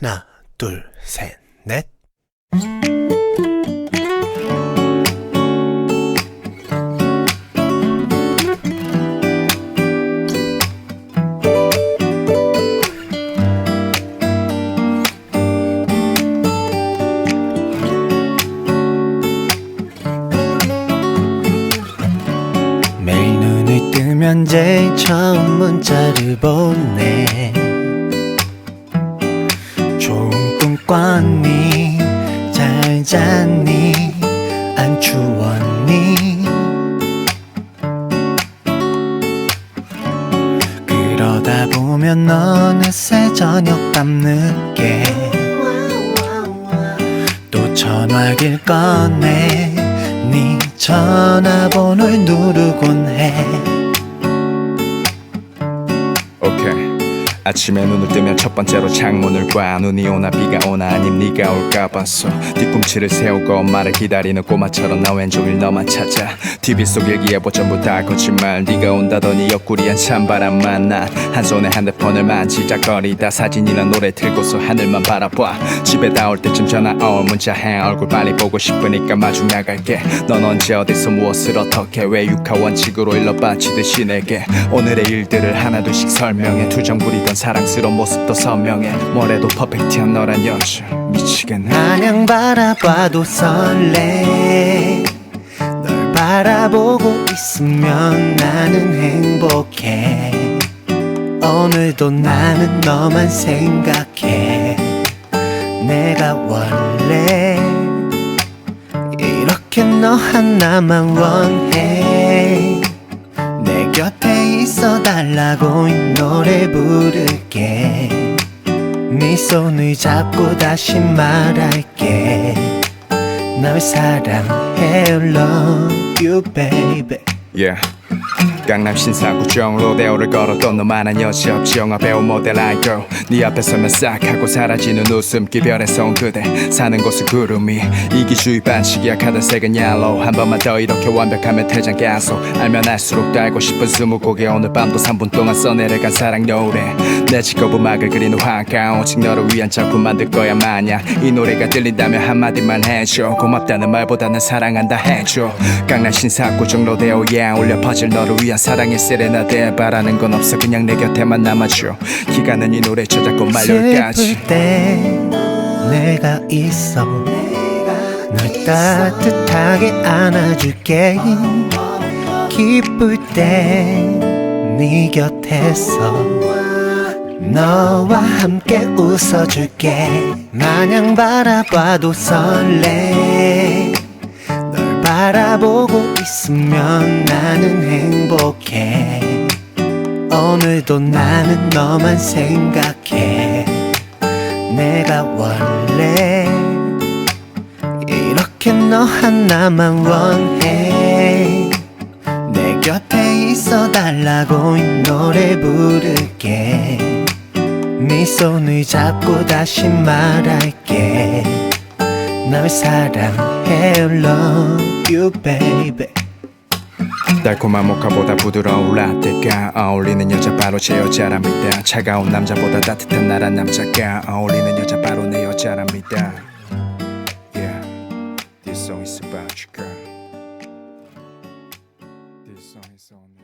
하나, 둘, 셋, 넷. 매일 눈을 뜨면 제일 처음 문자를 보내 좋은 꿈 꿨니? 잘 잤니? 안 추웠니? 그러다 보면 어느새 저녁 밤 늦게 또 전화기를 꺼내 네 전화번호를 누르곤 해 아침에 눈을 뜨면 첫 번째로 창문을 봐 눈이 오나 비가 오나 아님 네가 올까 봤어 뒤꿈치를 세우고 엄마를 기다리는 꼬마처럼 나 왼종일 너만 찾아. TV 속 일기예보 전부 다 거짓말. 네가 온다더니 옆구리엔 찬바람만 나한 손에 핸드폰을 만지작거리다 사진이랑 노래 틀고서 하늘만 바라봐. 집에 다올 때쯤 전화 올 문자해. 얼굴 빨리 보고 싶으니까 마중 나갈게. 넌 언제 어디서 무엇을 어떻게 왜 육하 원칙으로 일러 바치듯이 내게. 오늘의 일들을 하나둘씩 설명해. 투정 부리던 사랑스러운 모습도 선명해. 뭐래도 퍼펙트한 너란 여자 미치겠네. 마냥 바라봐도 설레. 널 바라보고 있으면 나는 행복해. 오늘도 나는 너만 생각해. 내가 원래 이렇게 너 하나만 원해. 내 곁에 있어 달라고 이 노래 부를게. 네 손을 잡고 다시 말할게. 널 사랑해 Love you baby. Yeah. 강남 신사구정 로데오를 걸었던 너만한 여자 없지 영화 배우 모델 아이걸 네 앞에 서면 싹 하고 사라지는 웃음기 별에서 온 그대. 사는 곳은 구름이 이기주의 반칙이야. 카드 색은 옐로우 한 번만 더 이렇게 완벽하면 퇴장 가속 알면 알수록 더 알고 싶은 스무 곡에 오늘 밤도 3분 동안 써내려간 사랑 노래. 내 직업 음악을 그리는 화가 오직 너를 위한 작품 만들 거야 마냥 이 노래가 들린다면 한마디만 해줘. 고맙다는 말보다는 사랑한다 해줘. 강남 신사구정 로데오 yeah 울려 퍼질 너를 위한 사랑의 세레나데 바라는 건 없어. 그냥 내 곁에만 남아줘. 기가는 이 노래 저작권 만료까지. 슬플 때 내가 있어. 널 따뜻하게 안아줄게. 기쁠 때 네 곁에서 너와 함께 웃어줄게. 마냥 바라봐도 설레. 널 바라보고 있으면 나는 행복해. 오늘도 나는 너만 생각해. 내가 원래 이렇게 너 하나만 원해. 내 곁에 있어 달라고 이 노래 부를게. 네 손을 잡고 다시 말할게 널 사랑해 Love you baby. 달콤한 모카보다 부드러운 라떼가 어울리는 여자 바로 제 여자랍니다. 차가운 남자보다 따뜻한 나란 남자가 어울리는 여자 바로 내 여자랍니다. Yeah, this song is about you girl. This song is on